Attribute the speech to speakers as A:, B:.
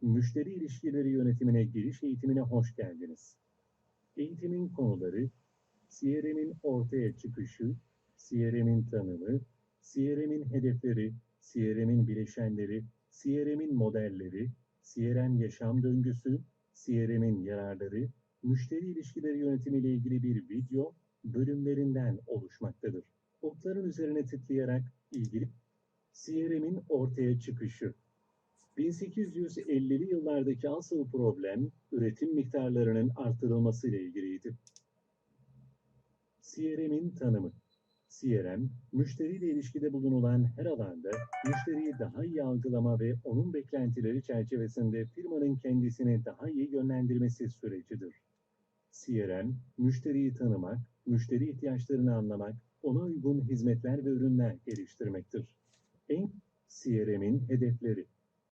A: Müşteri ilişkileri yönetimine giriş eğitimine hoş geldiniz. Eğitimin konuları, CRM'in ortaya çıkışı, CRM'in tanımı, CRM'in hedefleri, CRM'in bileşenleri, CRM'in modelleri, CRM yaşam döngüsü, CRM'in yararları, müşteri ilişkileri yönetimiyle ilgili bir video bölümlerinden oluşmaktadır. Okların üzerine tıklayarak ilgili CRM'in ortaya çıkışı. 1850'li yıllardaki asıl problem üretim miktarlarının artırılması ile ilgiliydi. CRM'in tanımı. CRM, müşteriyle ilişkide bulunulan her alanda müşteriyi daha iyi algılama ve onun beklentileri çerçevesinde firmanın kendisini daha iyi yönlendirmesi sürecidir. CRM, müşteriyi tanımak, müşteri ihtiyaçlarını anlamak, ona uygun hizmetler ve ürünler geliştirmektir. En CRM'in hedefleri